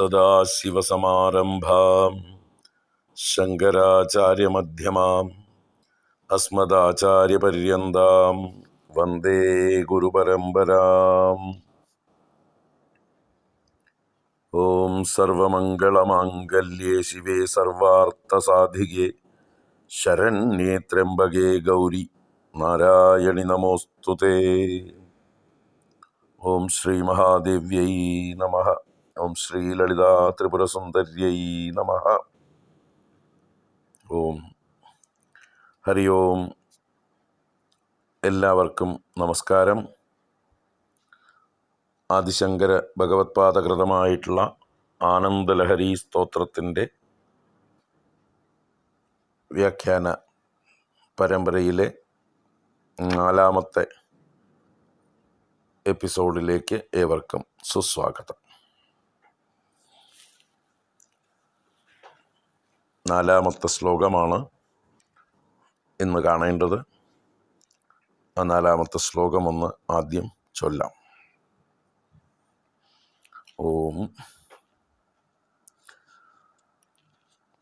സദാശിവസമാരംഭാം. ശങ്കരാചാര്യമധ്യമാം. അസ്മദാചാര്യപര്യന്താം. വന്ദേ ഗുരുപരമ്പരാം. ഓം സർവമംഗളമാംഗല്യേ ശിവേ സർവാർത്ഥസാധികേ. ശരണ്യേ ത്രംബകേ ഗൗരി നാരായണി നമോസ്തുതേ. ഓം ശ്രീ മഹാദേവ്യൈ നമ. ഓം ശ്രീ ലളിതാ ത്രിപുരസുന്ദര്യൈ നമ. ഓം ഹരി ഓം. എല്ലാവർക്കും നമസ്കാരം. ആദിശങ്കര ഭഗവത്പാദകൃതമായിട്ടുള്ള ആനന്ദലഹരി സ്തോത്രത്തിന്റെ വ്യാഖ്യാന പരമ്പരയിലെ നാലാമത്തെ എപ്പിസോഡിലേക്ക് ഏവർക്കും സുസ്വാഗതം. നാലാമത്തെ ശ്ലോകമാണ് ഇന്ന് കാണേണ്ടത്. ആ നാലാമത്തെ ശ്ലോകം ഒന്ന് ആദ്യം ചൊല്ലാം. ഓം.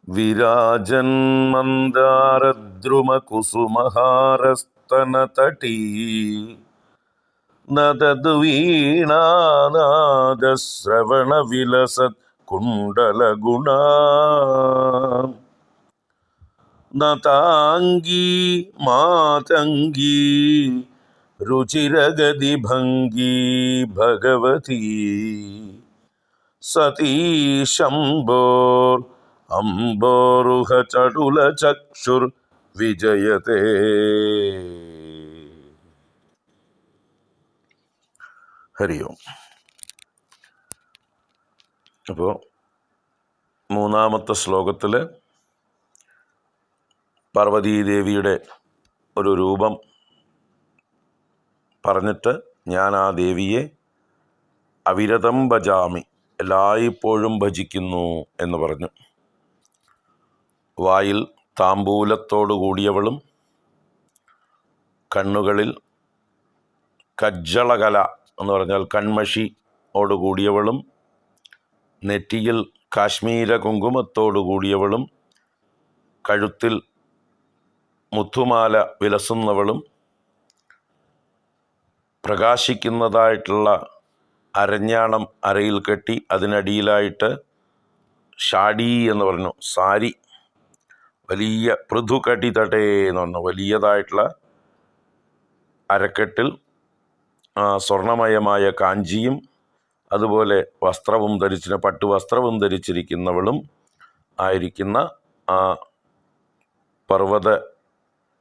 വിരാജൻ മന്ദാരദ്രുമകുസുമഹാരസ്തനതടീ. നദതു വീണാനാദശ്രവണവിലസത് കുണ്ടലഗുണ നതാംഗീ മാതംഗീ രുചിരഗതിഭംഗീ ഭഗവതി സതീ ശംഭോർ അംബോരുഹ ചടുല ചക്ഷുർ വിജയത്തെ ഹരി ഓം അപ്പോൾ മൂന്നാമത്തെ ശ്ലോകത്തിൽ പാർവതീദേവിയുടെ ഒരു രൂപം പറഞ്ഞിട്ട് ഞാൻ ആ ദേവിയെ അവിരതം ഭജാമി എല്ലായ്പ്പോഴും ഭജിക്കുന്നു എന്ന് പറഞ്ഞു. വായിൽ താമ്പൂലത്തോടു കൂടിയവളും കണ്ണുകളിൽ കജ്ജളകല എന്ന് പറഞ്ഞാൽ കൺമഷി ഓട് കൂടിയവളും നെറ്റിയിൽ കാശ്മീര കുങ്കുമത്തോടു കൂടിയവളും കഴുത്തിൽ മുത്തുമാല വിലസുന്നവളും പ്രകാശിക്കുന്നതായിട്ടുള്ള അരഞ്ഞാണം അരയിൽ കെട്ടി അതിനടിയിലായിട്ട് ഷാഡി എന്ന് പറഞ്ഞു സാരി വലിയ പൃഥു കട്ടി തട്ടേ എന്ന് പറഞ്ഞു വലിയതായിട്ടുള്ള അരക്കെട്ടിൽ സ്വർണമയമായ കാഞ്ചിയും അതുപോലെ വസ്ത്രവും ധരിച്ചിന് പട്ടുവസ്ത്രവും ധരിച്ചിരിക്കുന്നവളും ആയിരിക്കുന്ന ആ പർവത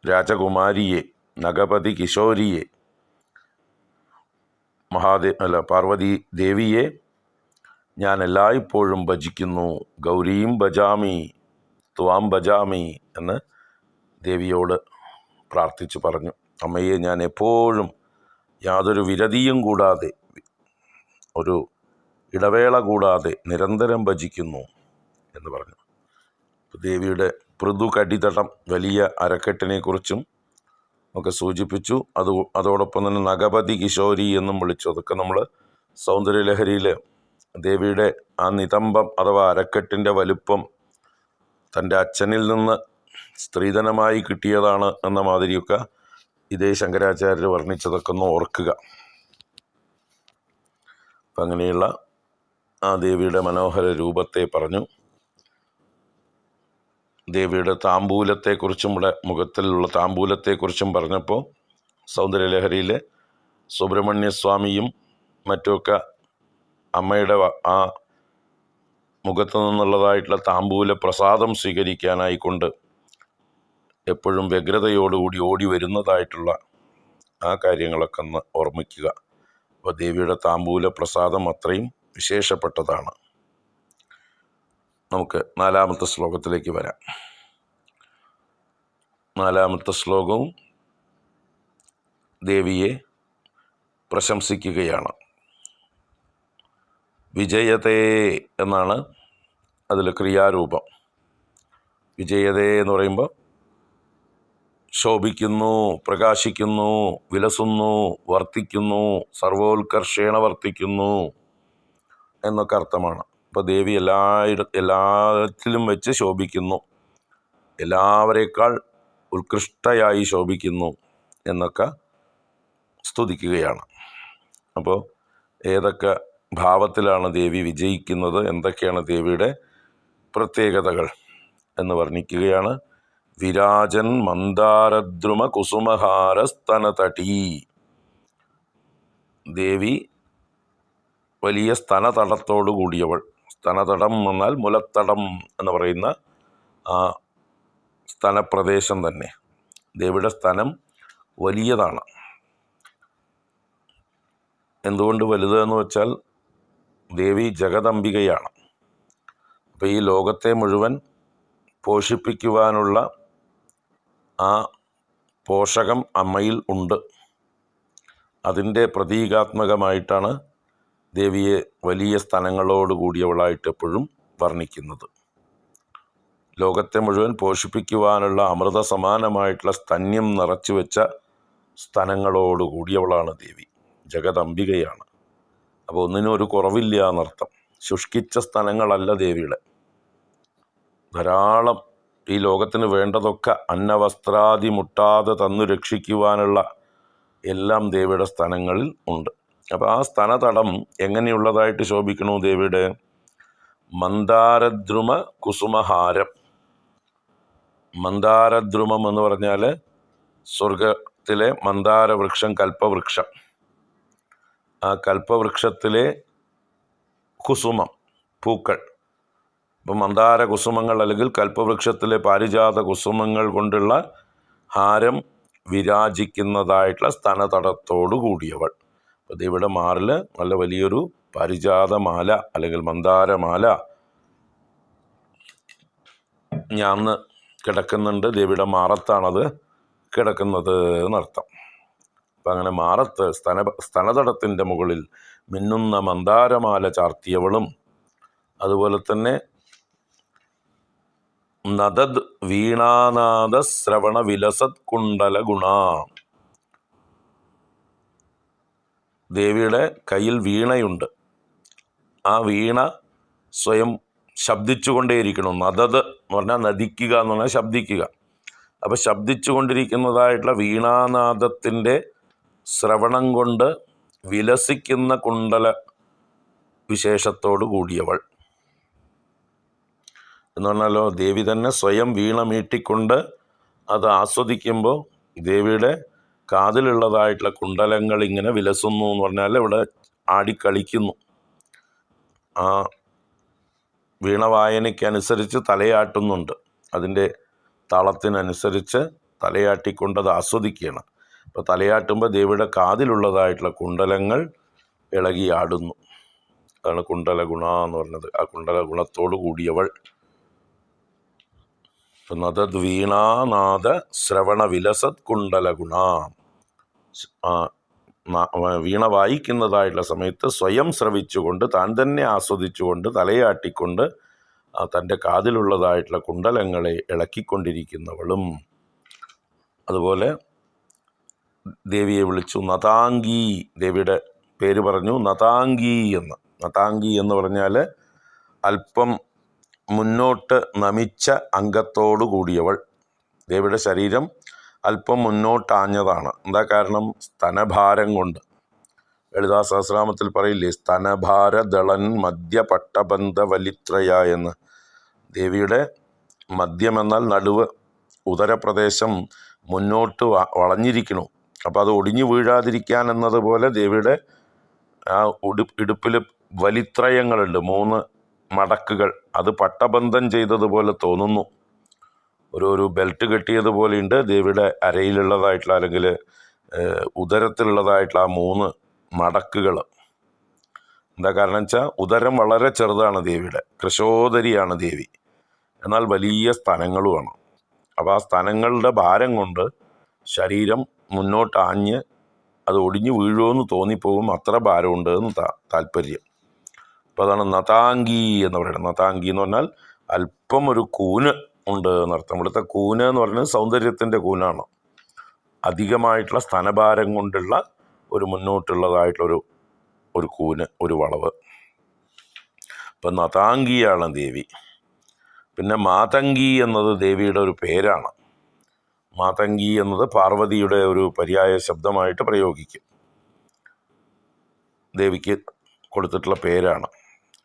രാജകുമാരിയെ നഗപതി കിശോരിയെ മഹാദേ അല്ല പാർവതി ദേവിയെ ഞാൻ എല്ലായ്പ്പോഴും ഭജിക്കുന്നു. ഗൗരിയും ഭജാമി ത്വാം ഭജാമി എന്ന് ദേവിയോട് പ്രാർത്ഥിച്ചു പറഞ്ഞു. അമ്മയെ ഞാൻ എപ്പോഴും യാതൊരു വിരതിയും കൂടാതെ ഒരു ഇടവേള കൂടാതെ നിരന്തരം ഭജിക്കുന്നു എന്ന് പറഞ്ഞു. ദേവിയുടെ പൃഥു കടിതടം വലിയ അരക്കെട്ടിനെക്കുറിച്ചും ഒക്കെ സൂചിപ്പിച്ചു. അത് അതോടൊപ്പം തന്നെ നഗപതി കിശോരി എന്നും വിളിച്ചു. അതൊക്കെ നമ്മൾ സൗന്ദര്യലഹരിയിൽ ദേവിയുടെ ആ നിതംബം അഥവാ അരക്കെട്ടിന്റെ വലുപ്പം തന്റെ അച്ഛനിൽ നിന്ന് സ്ത്രീധനമായി കിട്ടിയതാണ് എന്ന മാതിരിയൊക്കെ ഇതേ ശങ്കരാചാര്യർ വർണിച്ചതൊക്കെ ഒന്ന് ഓർക്കുക. അപ്പം അങ്ങനെയുള്ള ആ ദേവിയുടെ മനോഹര രൂപത്തെ പറഞ്ഞു. ദേവിയുടെ താമ്പൂലത്തെക്കുറിച്ചും ഇവിടെ മുഖത്തിലുള്ള താമ്പൂലത്തെക്കുറിച്ചും പറഞ്ഞപ്പോൾ സൗന്ദര്യലഹരിയിലെ സുബ്രഹ്മണ്യസ്വാമിയും മറ്റുമൊക്കെ അമ്മയുടെ ആ മുഖത്തു നിന്നുള്ളതായിട്ടുള്ള താമ്പൂല പ്രസാദം സ്വീകരിക്കാനായിക്കൊണ്ട് എപ്പോഴും വ്യഗ്രതയോടുകൂടി ഓടി വരുന്നതായിട്ടുള്ള ആ കാര്യങ്ങളൊക്കെ ഒന്ന് ഓർമ്മിക്കുക. അപ്പോൾ ദേവിയുടെ താമ്പൂല പ്രസാദം അത്രയും വിശേഷപ്പെട്ടതാണ്. നമുക്ക് നാലാമത്തെ ശ്ലോകത്തിലേക്ക് വരാം. നാലാമത്തെ ശ്ലോകവും ദേവിയെ പ്രശംസിക്കുകയാണ്. വിജയതേ എന്നാണ് അതിൽ ക്രിയാരൂപം. വിജയതേ എന്ന് പറയുമ്പോൾ ശോഭിക്കുന്നു പ്രകാശിക്കുന്നു വിലസുന്നു വർത്തിക്കുന്നു സർവോത്കർഷേണ വർത്തിക്കുന്നു എന്നൊക്കെ അർത്ഥമാണ്. അപ്പോൾ ദേവി എല്ലായിട എല്ലാത്തിലും വെച്ച് ശോഭിക്കുന്നു. എല്ലാവരേക്കാൾ ഉത്കൃഷ്ടയായി ശോഭിക്കുന്നു എന്നൊക്കെ സ്തുതിക്കുകയാണ്. അപ്പോൾ ഏതൊക്കെ ഭാവത്തിലാണ് ദേവി വിജയിക്കുന്നത് എന്തൊക്കെയാണ് ദേവിയുടെ പ്രത്യേകതകൾ എന്ന് വർണിക്കുകയാണ്. വിരാജൻ മന്ദാരദ്രുമ കുസുമഹാരസ്തനതടീ ദേവി വലിയ സ്തനതടത്തോടു കൂടിയവൾ. സ്തനതടം എന്നാൽ മുലത്തടം എന്ന് പറയുന്ന ആ സ്തനപ്രദേശം തന്നെ. ദേവിയുടെ സ്തനം വലിയതാണ്. എന്തുകൊണ്ട് വലുത് എന്ന് വെച്ചാൽ ദേവി ജഗദംബികയാണ്. അപ്പോൾ ഈ ലോകത്തെ മുഴുവൻ പോഷിപ്പിക്കുവാനുള്ള ആ പോഷകം അമ്മയിൽ ഉണ്ട്. അതിന്റെ പ്രതീകാത്മകമായിട്ടാണ് ദേവിയെ വലിയ സ്ഥലങ്ങളോട് കൂടിയവളായിട്ട് എപ്പോഴും വർണിക്കുന്നത്. ലോകത്തെ മുഴുവൻ പോഷിപ്പിക്കുവാനുള്ള അമൃത സമാനമായിട്ടുള്ള സ്തന്യം നിറച്ചു വെച്ച സ്ഥലങ്ങളോട് കൂടിയവളാണ് ദേവി. ജഗദംബികയാണ്. അപ്പോൾ ഒന്നിനും ഒരു കുറവില്ല എന്നർത്ഥം. ശുഷ്കിച്ച സ്ഥലങ്ങളല്ല ദേവിയുടെ. ധാരാളം ഈ ലോകത്തിന് വേണ്ടതൊക്കെ അന്നവസ്ത്രാദി മുട്ടാതെ തന്നു രക്ഷിക്കുവാനുള്ള എല്ലാം ദേവിയുടെ സ്ഥലങ്ങളിൽ ഉണ്ട്. അപ്പോൾ ആ സ്ഥലതടം എങ്ങനെയുള്ളതായിട്ട് ശോഭിക്കണു ദേവിയുടെ? മന്ദാരദ്രുമ കുസുമഹാരം. മന്ദാരദ്രുമം എന്ന് പറഞ്ഞാൽ സ്വർഗത്തിലെ മന്ദാരവൃക്ഷം കൽപ്പവൃക്ഷം. ആ കൽപ്പവൃക്ഷത്തിലെ കുസുമം പൂക്കൾ. ഇപ്പം മന്ദാര കുസുമങ്ങൾ അല്ലെങ്കിൽ കൽപ്പവൃക്ഷത്തിലെ പാരിജാത കുസുമങ്ങൾ കൊണ്ടുള്ള ഹാരം വിരാജിക്കുന്നതായിട്ടുള്ള സ്തനതടത്തോടു കൂടിയവൾ. അപ്പോൾ ഇവിടെ മാറിൽ നല്ല വലിയൊരു പാരിജാതമാല അല്ലെങ്കിൽ മന്ദാരമാല ഞാന്ന് കിടക്കുന്നുണ്ട്. ദേവിയുടെ മാറത്താണത് കിടക്കുന്നത് എന്നർത്ഥം. അപ്പം അങ്ങനെ മാറത്ത് സ്തന സ്തനതടത്തിന്റെ മുകളിൽ മിന്നുന്ന മന്ദാരമാല ചാർത്തിയവളും അതുപോലെ തന്നെ നദദ് വീണാനാദ ശ്രവണ വിലസത് കുണ്ടല ഗുണ ദേവിയുടെ കയ്യിൽ വീണയുണ്ട്. ആ വീണ സ്വയം ശബ്ദിച്ചുകൊണ്ടേയിരിക്കണം നദത് എന്ന് പറഞ്ഞാൽ നദിക്കുക എന്ന് പറഞ്ഞാൽ ശബ്ദിക്കുക. അപ്പോൾ ശബ്ദിച്ചു കൊണ്ടിരിക്കുന്നതായിട്ടുള്ള വീണാനാദത്തിന്റെ ശ്രവണം കൊണ്ട് വിലസിക്കുന്ന കുണ്ടല വിശേഷത്തോടു കൂടിയവൾ. എന്ന് പറഞ്ഞാലോ ദേവി തന്നെ സ്വയം വീണ മീട്ടിക്കൊണ്ട് അത് ആസ്വദിക്കുമ്പോൾ ദേവിയുടെ കാതിലുള്ളതായിട്ടുള്ള കുണ്ടലങ്ങൾ ഇങ്ങനെ വിലസുന്നു എന്ന് പറഞ്ഞാൽ ഇവിടെ ആടിക്കളിക്കുന്നു. ആ വീണവായനയ്ക്കനുസരിച്ച് തലയാട്ടുന്നുണ്ട്. അതിന്റെ താളത്തിനനുസരിച്ച് തലയാട്ടിക്കൊണ്ട് അത് ആസ്വദിക്കുകയാണ്. അപ്പോൾ തലയാട്ടുമ്പോൾ ദേവിയുടെ കാതിലുള്ളതായിട്ടുള്ള കുണ്ടലങ്ങൾ ഇളകിയാടുന്നു അതാണ് കുണ്ടല ഗുണ എന്ന് പറഞ്ഞത്. ആ കുണ്ടല ഗുണത്തോടു കൂടിയവൾ നദദ് വീണാനാദ ശ്രവണ വിലസത് കുണ്ടല ഗുണ വീണ വായിക്കുന്നതായിട്ടുള്ള സമയത്ത് സ്വയം ശ്രവിച്ചുകൊണ്ട് താൻ തന്നെ ആസ്വദിച്ചുകൊണ്ട് തലയാട്ടിക്കൊണ്ട് തന്റെ കാതിലുള്ളതായിട്ടുള്ള കുണ്ടലങ്ങളെ ഇളക്കിക്കൊണ്ടിരിക്കുന്നവളും. അതുപോലെ ദേവിയെ വിളിച്ചു നതാങ്കി ദേവിയുടെ പേര് പറഞ്ഞു നതാങ്കി എന്ന്. നതാങ്കി എന്ന് പറഞ്ഞാൽ അല്പം മുന്നോട്ട് നമിച്ച അംഗത്തോടു കൂടിയവൾ. ദേവിയുടെ ശരീരം അല്പം മുന്നോട്ടാഞ്ഞതാണ്. എന്താ കാരണം? സ്തനഭാരം കൊണ്ട്. ലളിതാ സഹസ്രാമത്തിൽ പറയില്ലേ സ്തനഭാരദളൻ മധ്യ പട്ടബന്ധ വലിത്രയ എന്ന്. ദേവിയുടെ മദ്യമെന്നാൽ നടുവ് ഉദരപ്രദേശം മുന്നോട്ട് വളഞ്ഞിരിക്കണു അപ്പോൾ അത് ഒടിഞ്ഞു വീഴാതിരിക്കാൻ എന്നതുപോലെ ദേവിയുടെ ആ ഉടു ഇടുപ്പിൽ വലിത്രയങ്ങളുണ്ട്. മൂന്ന് മടക്കുകൾ. അത് പട്ടബന്ധം ചെയ്തതുപോലെ തോന്നുന്നു. ഒരു ഒരു ബെൽറ്റ് കെട്ടിയതുപോലെയുണ്ട്. ദേവിയുടെ അരയിലുള്ളതായിട്ടുള്ള അല്ലെങ്കിൽ ഉദരത്തിലുള്ളതായിട്ടുള്ള ആ മൂന്ന് മടക്കുകൾ. എന്താ കാരണം വെച്ചാൽ ഉദരം വളരെ ചെറുതാണ് ദേവിയുടെ. കൃശോദരിയാണ് ദേവി. എന്നാൽ വലിയ സ്ഥലങ്ങളുമാണ്. അപ്പോൾ ആ സ്ഥലങ്ങളുടെ ഭാരം കൊണ്ട് ശരീരം മുന്നോട്ട് ആഞ്ഞ് അത് ഒടിഞ്ഞു വീഴുമെന്ന് തോന്നിപ്പോകും അത്ര ഭാരമുണ്ട് എന്ന് താല്പര്യം. അപ്പോൾ അതാണ് നതാങ്കി എന്ന് പറയുന്നത്. നതാങ്കി എന്ന് പറഞ്ഞാൽ അല്പം ഒരു കൂന് ഉണ്ട് എന്നർത്ഥം ഇവിടുത്തെ കൂന് എന്ന് പറയുന്നത് സൗന്ദര്യത്തിന്റെ കൂനാണ്. അധികമായിട്ടുള്ള സ്ഥാനഭാരം കൊണ്ടുള്ള ഒരു മുന്നോട്ടുള്ളതായിട്ടുള്ളൊരു ഒരു കൂന് ഒരു വളവ്. ഇപ്പം നതാങ്കിയാണ് ദേവി. പിന്നെ മാതങ്കി എന്നത് ദേവിയുടെ ഒരു പേരാണ്. മാതങ്കി എന്നത് പാർവതിയുടെ ഒരു പര്യായ ശബ്ദമായിട്ട് പ്രയോഗിക്കും. ദേവിക്ക് കൊടുത്തിട്ടുള്ള പേരാണ്.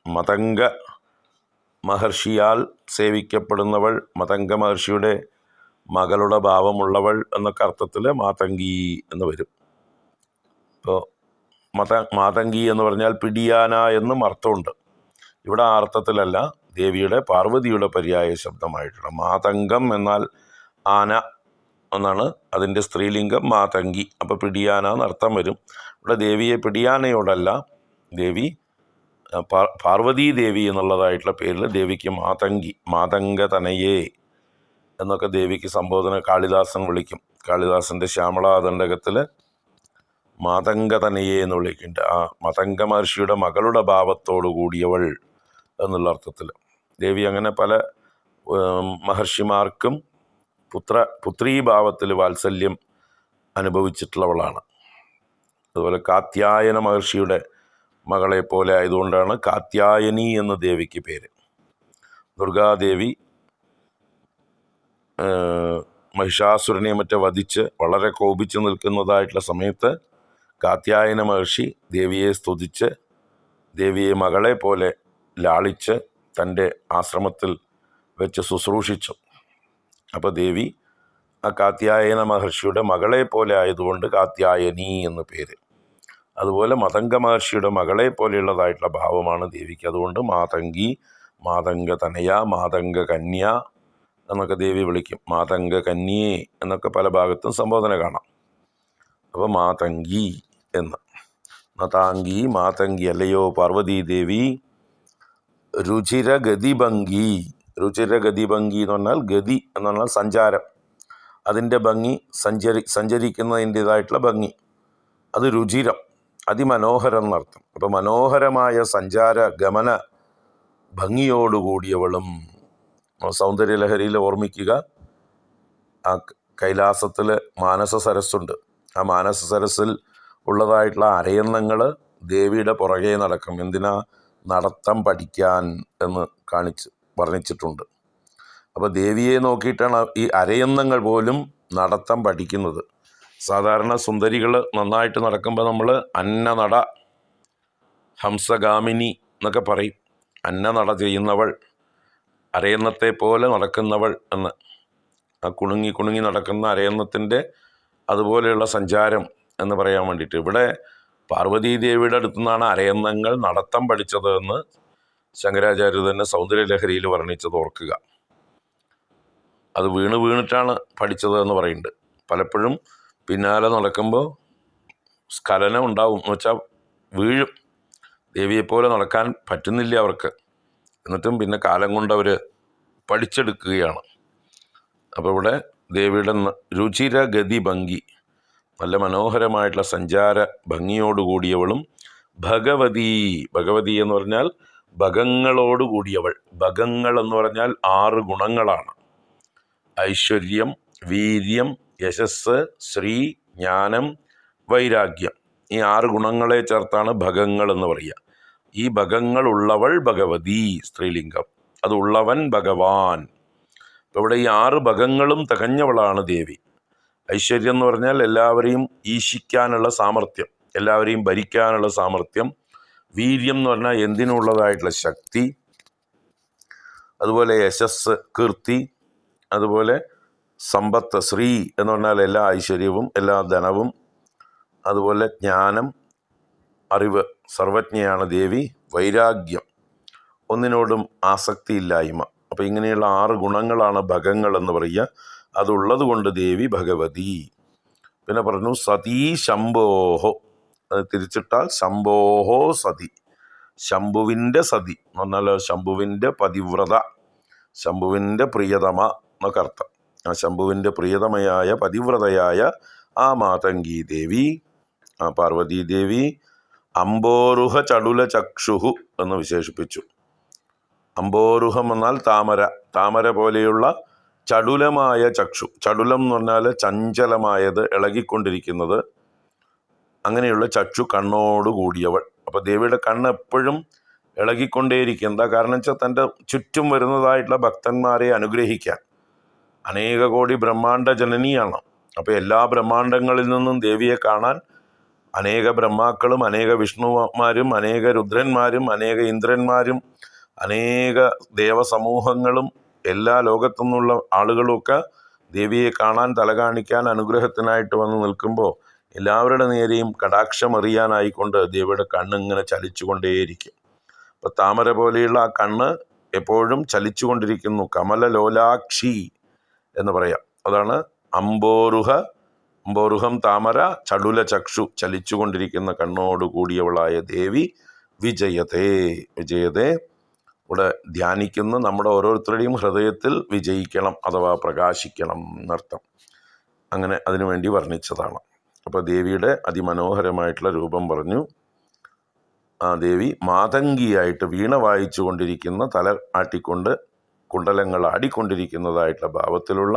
മതംഗ മഹർഷിയാൽ സേവിക്കപ്പെടുന്നവൾ മതംഗ മഹർഷിയുടെ മകളുടെ ഭാവമുള്ളവൾ എന്നൊക്കെ അർത്ഥത്തിൽ മാതങ്കി എന്ന് വരും. ഇപ്പോൾ മത മാതംഗി എന്ന് പറഞ്ഞാൽ പിടിയാന എന്നും അർത്ഥമുണ്ട്. ഇവിടെ ആ അർത്ഥത്തിലല്ല ദേവിയുടെ പാർവതിയുടെ പര്യായ ശബ്ദമായിട്ടുള്ള മാതംഗം എന്നാൽ ആന എന്നാണ് അതിന്റെ സ്ത്രീലിംഗം മാതങ്കി അപ്പോൾ പിടിയാന എന്നർത്ഥം വരും. ഇവിടെ ദേവിയെ പിടിയാനയോടല്ല ദേവി ആ, പാ- ദേവി എന്നുള്ളതായിട്ടുള്ള പേരിൽ ദേവിക്ക് മാതങ്കി മാതംഗ തനയേ എന്നൊക്കെ ദേവിക്ക് സംബോധന കാളിദാസൻ വിളിക്കും. കാളിദാസന്റെ ശ്യാമളാദണ്ഡകത്തിൽ മാതംഗ തനയേ എന്ന് വിളിക്കുന്നുണ്ട്. ആ മതംഗ മഹർഷിയുടെ മകളുടെ ഭാവത്തോടു കൂടിയവൾ എന്നുള്ള അർത്ഥത്തിൽ ദേവി അങ്ങനെ പല മഹർഷിമാർക്കും പുത്ര പുത്രീഭാവത്തിൽ വാത്സല്യം അനുഭവിച്ചിട്ടുള്ളവളാണ്. അതുപോലെ കാത്യായന മഹർഷിയുടെ മകളെ പോലെ ആയതുകൊണ്ടാണ് കാത്യായനി എന്ന ദേവിക്ക് പേര്. ദുർഗാദേവി മഹിഷാസുരനെ മറ്റേ വധിച്ച് വളരെ കോപിച്ച് നിൽക്കുന്നതായിട്ടുള്ള സമയത്ത് കാത്യായന മഹർഷി ദേവിയെ സ്തുതിച്ച് ദേവിയെ മകളെ പോലെ ലാളിച്ച് തന്റെ ആശ്രമത്തിൽ വെച്ച് ശുശ്രൂഷിച്ചു. അപ്പോൾ ദേവി ആ കാത്യായന മഹർഷിയുടെ മകളെ പോലെ ആയതുകൊണ്ട് കാത്യായനി എന്ന് പേര്. അതുപോലെ മതംഗ മഹർഷിയുടെ മകളെ പോലെയുള്ളതായിട്ടുള്ള ഭാവമാണ് ദേവിക്ക്. അതുകൊണ്ട് മാതങ്കി മാതംഗ തനയ മാതംഗ കന്യ എന്നൊക്കെ ദേവി വിളിക്കും. മാതംഗ കന്യേ എന്നൊക്കെ പല ഭാഗത്തും സംബോധന കാണാം. അപ്പോൾ മാതങ്കി എന്ന്. നതാംഗി മാതങ്കി അല്ലയോ പാർവതീ ദേവി. രുചിരഗതിഭംഗി. രുചിര ഗതിഭംഗി എന്ന് പറഞ്ഞാൽ ഗതി എന്ന് പറഞ്ഞാൽ സഞ്ചാരം. അതിന്റെ ഭംഗി സഞ്ചരി സഞ്ചരിക്കുന്നതിന്റേതായിട്ടുള്ള ഭംഗി. അത് രുചിരം. അതിമനോഹരം എന്നർത്ഥം അപ്പം മനോഹരമായ സഞ്ചാര ഗമന ഭംഗിയോടുകൂടിയവളും സൗന്ദര്യലഹരിയിൽ ഓർമ്മിക്കുക ആ കൈലാസത്തിൽ മാനസ സരസ്സുണ്ട്. ആ മാനസ സരസ്സിൽ ഉള്ളതായിട്ടുള്ള അരയന്നങ്ങൾ ദേവിയുടെ പുറകെ നടക്കും. എന്തിനാ? നടത്തം പഠിക്കാൻ എന്ന് കാണിച്ച് വർണിച്ചിട്ടുണ്ട്. അപ്പോൾ ദേവിയെ നോക്കിയിട്ടാണ് ഈ അരയന്നങ്ങൾ പോലും നടത്തം പഠിക്കുന്നത്. സാധാരണ സുന്ദരികൾ നന്നായിട്ട് നടക്കുമ്പോൾ നമ്മൾ അന്നനട ഹംസഗാമിനി എന്നൊക്കെ പറയും. അന്നനട ചെയ്യുന്നവൾ അരയന്നത്തെ പോലെ നടക്കുന്നവൾ എന്ന്. ആ കുണുങ്ങി കുണുങ്ങി നടക്കുന്ന അരയന്നത്തിന്റെ അതുപോലെയുള്ള സഞ്ചാരം എന്ന് പറയാൻ വേണ്ടിയിട്ട്. ഇവിടെ പാർവതീദേവിയുടെ അടുത്തു നിന്നാണ് അരയന്നങ്ങൾ നടത്തം പഠിച്ചത് എന്ന് ശങ്കരാചാര്യ തന്നെ സൗന്ദര്യലഹരിയിൽ വർണിച്ചത് ഓർക്കുക. അത് വീണ് വീണിട്ടാണ് പഠിച്ചത് എന്ന് പറയുന്നുണ്ട്. പലപ്പോഴും പിന്നാലെ നടക്കുമ്പോൾ സ്ഖലനം ഉണ്ടാവും. എന്ന് വെച്ചാൽ വീഴും. ദേവിയെപ്പോലെ നടക്കാൻ പറ്റുന്നില്ല അവർക്ക്. എന്നിട്ടും പിന്നെ കാലം കൊണ്ട് അവർ പഠിച്ചെടുക്കുകയാണ്. അപ്പോൾ ഇവിടെ ദേവിയുടെ രുചിര ഗതി ഭംഗി നല്ല മനോഹരമായിട്ടുള്ള സഞ്ചാര ഭംഗിയോടുകൂടിയവളും ഭഗവതി ഭഗവതി എന്ന് പറഞ്ഞാൽ ഭഗങ്ങളോട് കൂടിയവൾ. ഭഗങ്ങൾ എന്ന് പറഞ്ഞാൽ ആറ് ഗുണങ്ങളാണ്. ഐശ്വര്യം വീര്യം യശസ് ശ്രീ ജ്ഞാനം വൈരാഗ്യം. ഈ ആറ് ഗുണങ്ങളെ ചേർത്താണ് ഭഗങ്ങൾ എന്ന് പറയുക. ഈ ഭഗങ്ങൾ ഉള്ളവൾ ഭഗവതി സ്ത്രീലിംഗം. അതുള്ളവൻ ഭഗവാൻ. ഇവിടെ ഈ ആറ് ഭഗങ്ങളും തികഞ്ഞവളാണ് ദേവി. ഐശ്വര്യം എന്ന് പറഞ്ഞാൽ എല്ലാവരെയും ഈശിക്കാനുള്ള സാമർഥ്യം എല്ലാവരെയും ഭരിക്കാനുള്ള സാമർഥ്യം വീര്യം എന്ന് പറഞ്ഞാൽ എന്തിനുള്ളതായിട്ടുള്ള ശക്തി അതുപോലെ യശസ് കീർത്തി അതുപോലെ സമ്പത്ത് ശ്രീ എന്ന് പറഞ്ഞാൽ എല്ലാ ഐശ്വര്യവും എല്ലാ ധനവും അതുപോലെ ജ്ഞാനം അറിവ് സർവജ്ഞയാണ് ദേവി വൈരാഗ്യം ഒന്നിനോടും ആസക്തിയില്ലായ്മ. അപ്പോൾ ഇങ്ങനെയുള്ള ആറ് ഗുണങ്ങളാണ് ഭഗങ്ങൾ എന്ന് പറയുക. അതുള്ളത് കൊണ്ട് ദേവി ഭഗവതി. പിന്നെ പറഞ്ഞു സതീ ശംഭോഹോ. അത് തിരിച്ചിട്ടാൽ ശംഭോഹോ സതി. ശംഭുവിന്റെ സതി എന്ന് പറഞ്ഞാൽ ശംഭുവിന്റെ പതിവ്രത ശംഭുവിന്റെ പ്രിയതമ എന്നൊക്കെ അർത്ഥം. ആ ശംഭുവിന്റെ പ്രിയതമയായ പതിവ്രതയായ ആ മാതങ്കി ദേവി ആ പാർവതീ ദേവി അംബോരുഹ ചടുല ചക്ഷുഹു എന്ന് വിശേഷിപ്പിച്ചു. അംബോരുഹം എന്നാൽ താമര താമര പോലെയുള്ള ചടുലമായ ചക്ഷു. ചടുലം എന്ന് പറഞ്ഞാൽ ചഞ്ചലമായത് ഇളകിക്കൊണ്ടിരിക്കുന്നത്. അങ്ങനെയുള്ള ചക്ഷു കണ്ണോട് കൂടിയവൾ. അപ്പോൾ ദേവിയുടെ കണ്ണ് എപ്പോഴും ഇളകിക്കൊണ്ടേയിരിക്കും. എന്താ കാരണം വെച്ചാൽ തന്റെ ചുറ്റും വരുന്നതായിട്ടുള്ള ഭക്തന്മാരെ അനുഗ്രഹിക്കാൻ. അനേക കോടി ബ്രഹ്മാണ്ട ജനനിയാണ്. അപ്പോൾ എല്ലാ ബ്രഹ്മാണ്ടങ്ങളിൽ നിന്നും ദേവിയെ കാണാൻ അനേക ബ്രഹ്മാക്കളും അനേക വിഷ്ണുമാരും അനേക രുദ്രന്മാരും അനേക ഇന്ദ്രന്മാരും അനേക ദേവസമൂഹങ്ങളും എല്ലാ ലോകത്തു നിന്നുള്ള ആളുകളുമൊക്കെ ദേവിയെ കാണാൻ തല കാണിക്കാൻ അനുഗ്രഹത്തിനായിട്ട് വന്ന് നിൽക്കുമ്പോൾ എല്ലാവരുടെ നേരെയും കടാക്ഷമറിയാനായിക്കൊണ്ട് ദേവിയുടെ കണ്ണിങ്ങനെ ചലിച്ചുകൊണ്ടേയിരിക്കും. അപ്പോൾ താമര പോലെയുള്ള ആ കണ്ണ് എപ്പോഴും ചലിച്ചുകൊണ്ടിരിക്കുന്നു. കമലലോലാക്ഷി. എന്ന് പറയാം. അതാണ് അമ്പോരുഹ അമ്പോരുഹം താമര ചടുല ചക്ഷു ചലിച്ചുകൊണ്ടിരിക്കുന്ന കണ്ണോട് കൂടിയവളായ ദേവി വിജയതേ വിജയതേ. ഇവിടെ ധ്യാനിക്കുന്ന നമ്മുടെ ഓരോരുത്തരുടെയും ഹൃദയത്തിൽ വിജയിക്കണം അഥവാ പ്രകാശിക്കണം എന്നർത്ഥം. അങ്ങനെ അതിനുവേണ്ടി വർണിച്ചതാണ്. അപ്പോൾ ദേവിയുടെ അതിമനോഹരമായിട്ടുള്ള രൂപം പറഞ്ഞു. ആ ദേവി മാതങ്കിയായിട്ട് വീണ വായിച്ചു കൊണ്ടിരിക്കുന്ന തല ആട്ടിക്കൊണ്ട് കുണ്ടലങ്ങൾ ആടിക്കൊണ്ടിരിക്കുന്നതായിട്ടുള്ള ഭാവത്തിലുള്ള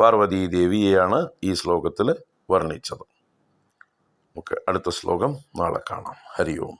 പാർവതീ ദേവിയെയാണ് ഈ ശ്ലോകത്തിൽ വർണിച്ചത്. നമുക്ക് അടുത്ത ശ്ലോകം നാളെ കാണാം. ഹരി ഓം.